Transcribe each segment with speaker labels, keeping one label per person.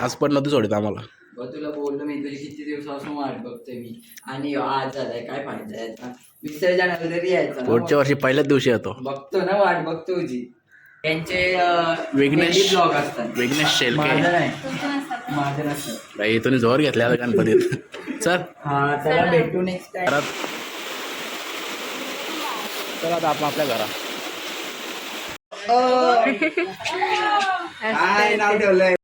Speaker 1: आज पण नव्हती सोडित आम्हाला.
Speaker 2: बघ तुला बोललो मी तुझी किती दिवसापासून वाट बघतोय मी. आणि आज झालाय काय फायदा याचा विसर्जन यायचा ना
Speaker 1: पुढच्या वर्षी पहिल्याच दिवशी येतो.
Speaker 2: बघतो ना वाट बघतो तुझी त्यांचे
Speaker 1: विघ्नेश-
Speaker 2: ब्लॉग असतात.
Speaker 1: विघ्नेश शेलके.
Speaker 2: माझं नाही. माझं नसतं.
Speaker 1: बाई इथून जोर घेतल्या आता गणपतीत. चल.
Speaker 2: हा चला भेटू नेक्स्ट टाइम
Speaker 1: घरात चला आता आपण आपल्या घरात.
Speaker 2: काय नाव ठेवलंय?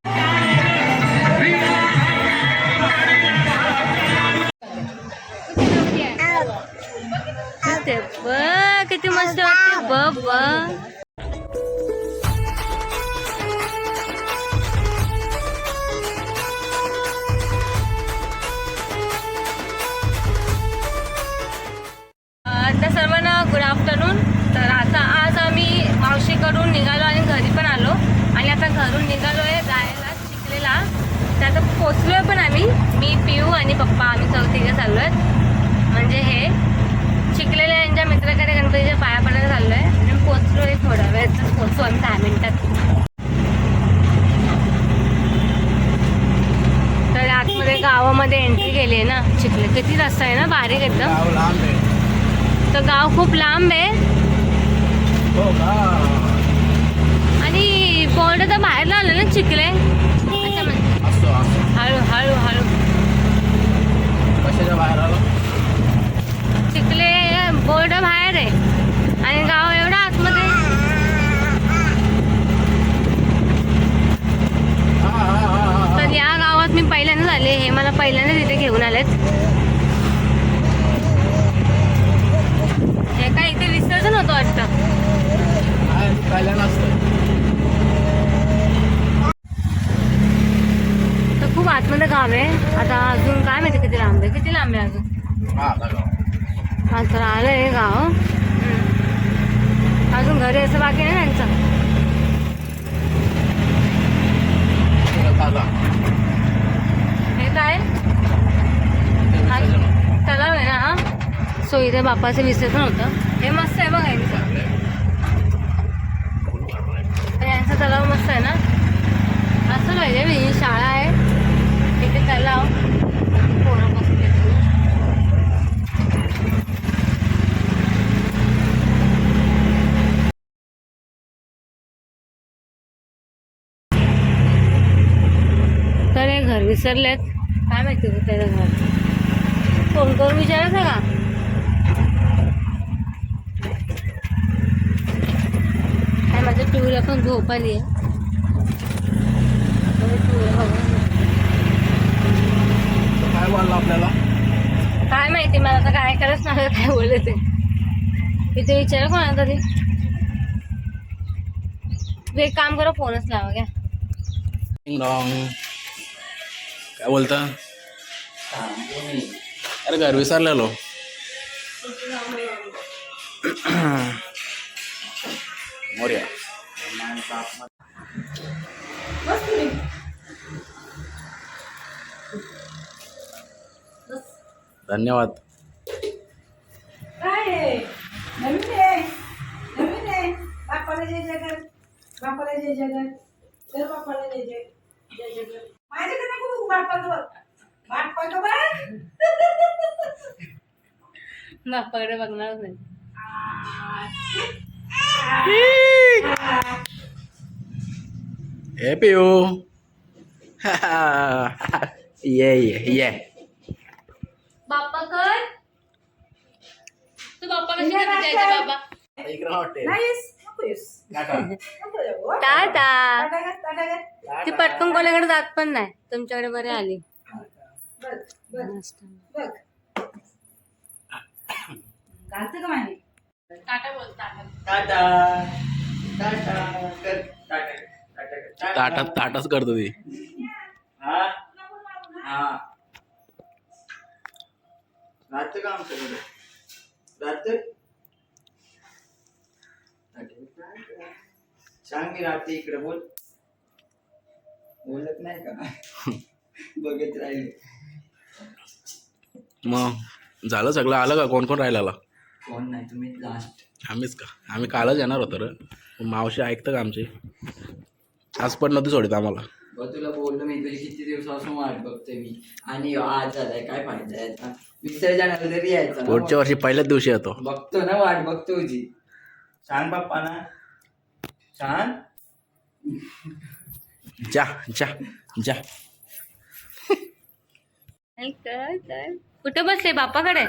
Speaker 3: ब किती मस्त वाटते बघ बघ. आता सर्वांना गुड आफ्टरनून तर आता आज आम्ही मावशीकडून निघालो आणि घरी पण आलो. आणि आता घरून निघालो आहे जायला शिकलेला. तर आता आहे पण आम्ही. मी पिऊ आणि पप्पा आम्ही चौथीकडे चाललो आहेत म्हणजे हे चिखलेल्या यांच्या गणपतीच्या पाया पडायला चाललो आहे आणि पोचलो आहे थोड्या वेळात पोचतो आम्ही दहा मिनिटात. तर आतमध्ये गावामध्ये एंट्री केली आहे ना चिखले. किती रस्ता आहे ना? बारीक एकदम. तर गाव खूप लांब आहे.
Speaker 1: हो
Speaker 3: आणि बोर्ड तर बाहेरला आलं ना चिखले. हळू हळू हळू.
Speaker 1: कशाच्या बाहेर आलो
Speaker 3: चिखले बोर्ड बाहेर आहे आणि गाव एवढं आतमध्ये
Speaker 1: हा, हा, हा, हा.
Speaker 3: तर या गावात मी पहिल्यांदाच आले हे मला पहिल्यांदाच इथे घेऊन आलेत हे काय इथे विसर्जन होतं वाटतं
Speaker 1: हा, पहिल्या नसतं
Speaker 3: तर खूप आतमध्ये गाव आहे. आता अजून काय माहिती किती लांब आहे? किती लांब आहे अजून.
Speaker 1: हा
Speaker 3: तर आलं आहे गाव. अजून घरी असं बाकी नाही त्यांचं. हे काय. तलाव आहे ना हा? सो इथे बापाचं विसर्जन होतं. हे मस्त आहे बघा यांचं तलाव मस्त आहे ना? असं पाहिजे ही शाळा आहे. तलाव पोरं बसली आहेत. तर हे घर विसरलेत? काय माहिती होतं त्याचं घर? फोन करून विचारायचं का? काय माझ्या पिवऱ्या पण झोप आली आहे
Speaker 1: बोलला आपल्याला?
Speaker 3: काय माहिती मला आता काय करायच नाही काय बोलत ते तिथे विचारा कोणा तरी. तू एक काम करा फोनच लावा घ्या.
Speaker 1: काय बोलता? अरे घर विसरलेलो. मोर्या धन्यवाद
Speaker 4: काय आहे? नवीन आहे नवीन आहे बापाला जय जगत बापाला जय जगत जय बापाला जय जय जय जगत माझ्याकडे नको बघू बापाचं बघ बापाचं बघ
Speaker 3: बापाकडे बघणारच नाही.
Speaker 1: हे पिऊ ये ये ये
Speaker 3: बाप्पा कर. तू बाप्पा कशी करते त्याचे बाबा.
Speaker 1: इकडं हॉटेल.
Speaker 3: टाटा. ती पटकन कोणाकडे जात पण नाही. तुमच्याकडे बरे आली. टाटा बोल टाटा.
Speaker 2: टाटा. टाटा कर. टाटा टाटा
Speaker 1: ताटच करतो ती.
Speaker 2: हा? हा. राहतं का आमच्याकडे? राहतं? सांग मी राहते इकडे बोल. बोलत नाही का? बघत राहिले.
Speaker 1: मग झालं सगळं? आलं का? कोण कोण राहिलेला?
Speaker 2: कोण नाही तुम्ही लास्ट
Speaker 1: आम्हीच का? आम्ही कालच येणार होतो रे. मावशी ऐकतं का आमची. आज पण नव्हती सोडित आम्हाला.
Speaker 2: बघ तुला बोललो मी तुझी किती दिवसापासून वाट बघतोय मी. आणि आज झालाय काय फायदा आहे याचा विसर्जन आलं तरी यायचं ना.
Speaker 1: पुढच्या वर्षी पहिल्याच दिवशी येतो.
Speaker 2: बघतो ना वाट बघतो तुझी
Speaker 5: छान बाप्पा ना. छान
Speaker 1: जा जा जा.
Speaker 3: नाही कर कर कुठे बसले? बापाकडे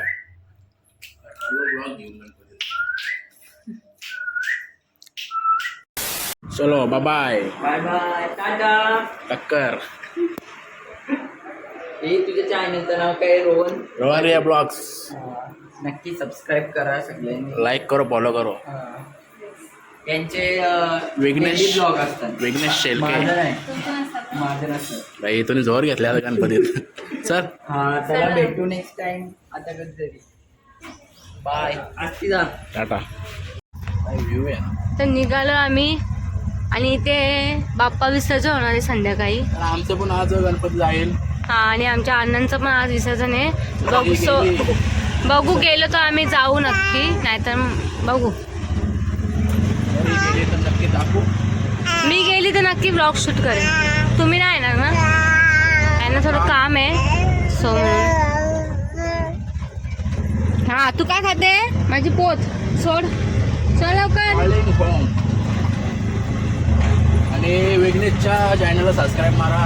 Speaker 1: चलो बाय बाय
Speaker 2: बाय बाय टाटा
Speaker 1: टक्कर
Speaker 2: हे तुझ्या चॅनलचं नाव काय रोहन?
Speaker 1: रोहन ब्लॉग्स
Speaker 2: नक्की सबस्क्राईब करा सगळ्यांनी.
Speaker 1: लाईक करो फॉलो करो.
Speaker 2: त्यांचे
Speaker 1: विघ्नेश-
Speaker 2: ब्लॉग असतात.
Speaker 1: विघ्नेश
Speaker 2: माझं
Speaker 1: शेलके
Speaker 2: नाही माझं नसतं
Speaker 1: बाई इथून जोर घेतल्या आता गणपतीत. चल.
Speaker 2: हा भेटू नेक्स्ट टाइम आता कधीतरी बाय आजची जा
Speaker 1: टाटा व्ह्यू आहे. ना
Speaker 3: तर निघालो आम्ही. आणि इथे बाप्पा विसर्जन होणार आहे संध्याकाळी.
Speaker 1: आमचं पण आज गणपती जाईल.
Speaker 3: हा आणि आमच्या अण्णांचं पण आज विसर्जन आहे. बघू सो बघू गेलो तर आम्ही जाऊ नक्की नाहीतर बघू. मी गेली तर नक्की ब्लॉग शूट करेन. तुम्ही नाही येणार ना? त्यांना थोडं काम आहे. सो हा तू काय खाते? माझी पोत. सोड. सोड लवकर.
Speaker 1: आणि चॅनलला सबस्क्राईब मारा.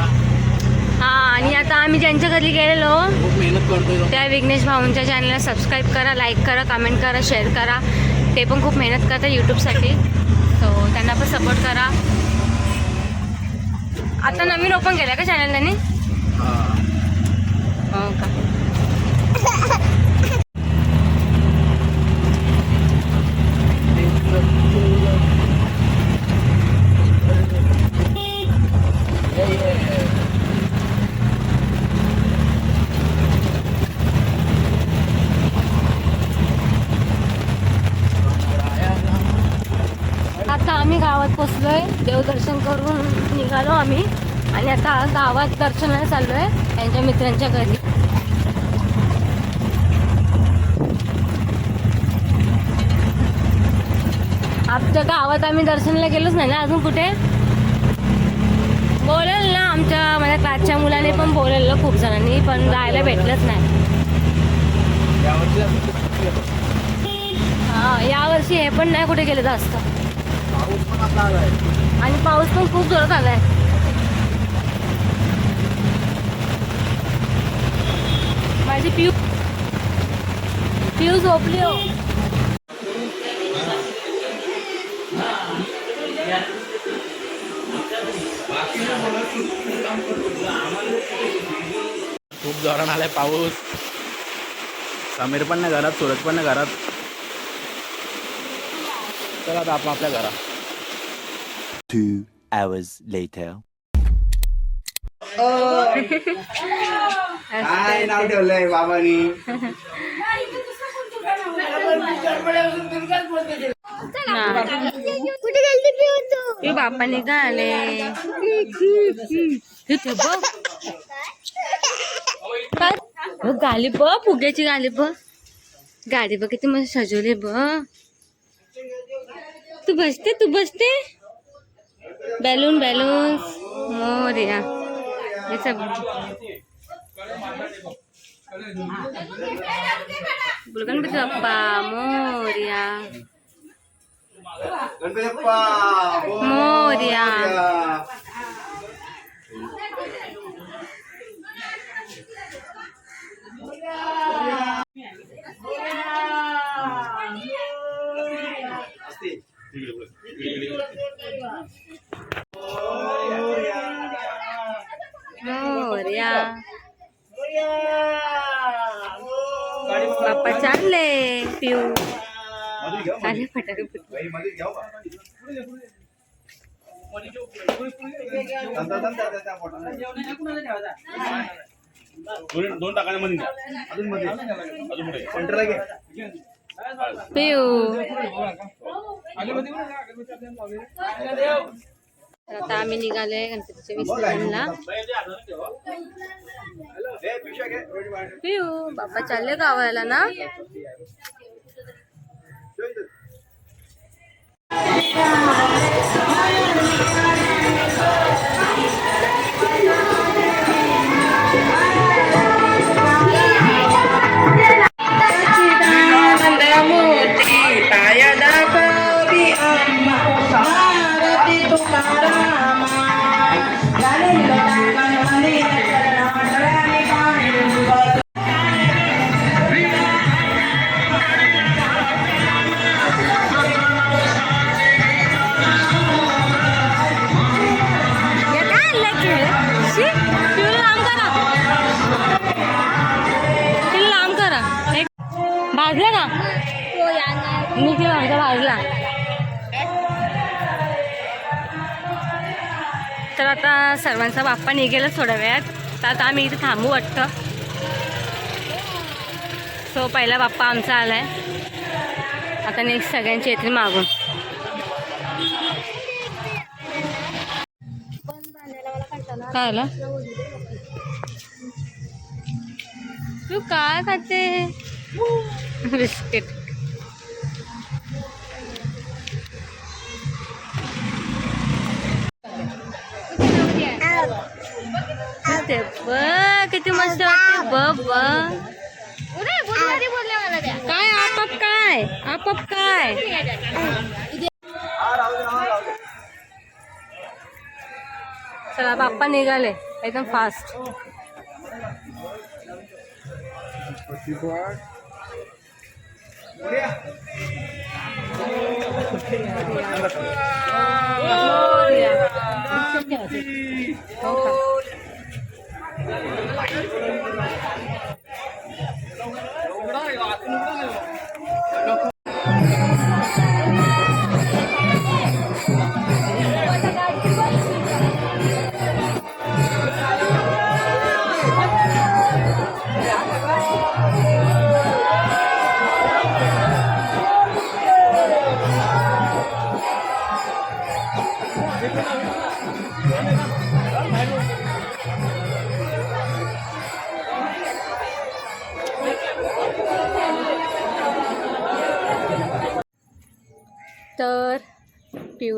Speaker 3: हा आणि आता आम्ही ज्यांच्या घरी गेलेलो
Speaker 1: खूप मेहनत करतोय.
Speaker 3: त्या विघ्नेश भाऊंच्या चॅनलला सबस्क्राईब करा लाईक करा कमेंट करा शेअर करा. ते पण खूप मेहनत करतात यूट्यूबसाठी सो त्यांना पण सपोर्ट करा. आता नवीन ओपन केलं का चॅनल त्यांनी?
Speaker 1: हा.
Speaker 3: हो का आता आम्ही गावात पोचलोय. देवदर्शन करून निघालो आम्ही. आणि आता गावात दर्शनाला चाललोय त्यांच्या मित्रांच्या घरी. आमच्या गावात आम्ही दर्शनाला गेलोच नाही ना अजून कुठे? बोलेल ना आमच्या माझ्या क्लासच्या मुलाने पण बोललेलं खूप जणांनी पण जायला भेटलंच नाही. हा यावर्षी हे पण नाही कुठे गेलं जास्त. आणि पाऊस पण खूप जोरात आलाय. माझी पिऊ पिऊ झोपली हो.
Speaker 1: खूप जोरान आलाय पाऊस. समीर पण नाही घरात सूरज पण नाही घरात. चला आता आपण आपल्या घरात.
Speaker 6: Two hours later.
Speaker 5: काय नाव ठेवलंय बाबांनी.
Speaker 3: ते बाप्पा निघाले इथे बघ. काय? हो, गाली बघ फुग्याची गाली बघ. गाडी बघ किती मस्त सजवली बघ. तू बसते तू बसते? बॅलून बॅलून मोर्या हे सब बोल गणपती बाप्पा मोर्या
Speaker 5: गणपती
Speaker 3: पिऊ चालले फटाके फुटले.
Speaker 7: दोन टाकाने मध्ये
Speaker 5: अजून मध्ये.
Speaker 7: अजून पुढे.
Speaker 5: सेंटरला घे.
Speaker 3: पिऊ. तर आता आम्ही निघालोय गणपतीच्या विसर्जनला. पिऊ. बाप्पा चालले गावाला ना? तर आता सर्वांचा बाप्पा निघेलच थोड्या वेळात. तर आता आम्ही इथे थांबू वाटतं. सो पहिला बाप्पा आमचा आला आहे आता नेक्स्ट सगळ्यांची येतील मागून. काय आलं तू काय खाते? बिस्किट. किती मस्त वाटते. बघ काय आपप काय? आपप काय? चला बाप्पा निघाले. एकदम फास्ट तर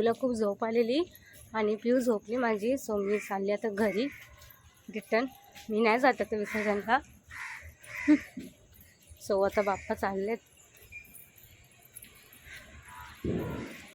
Speaker 3: पिऊला खूप झोप आलेली आणि पिऊ झोपली माझी. सो मी चालली आता घरी. रिटर्न. मी नाही जात आता विसर्जनला. सो आता बाप्पा चाललेत.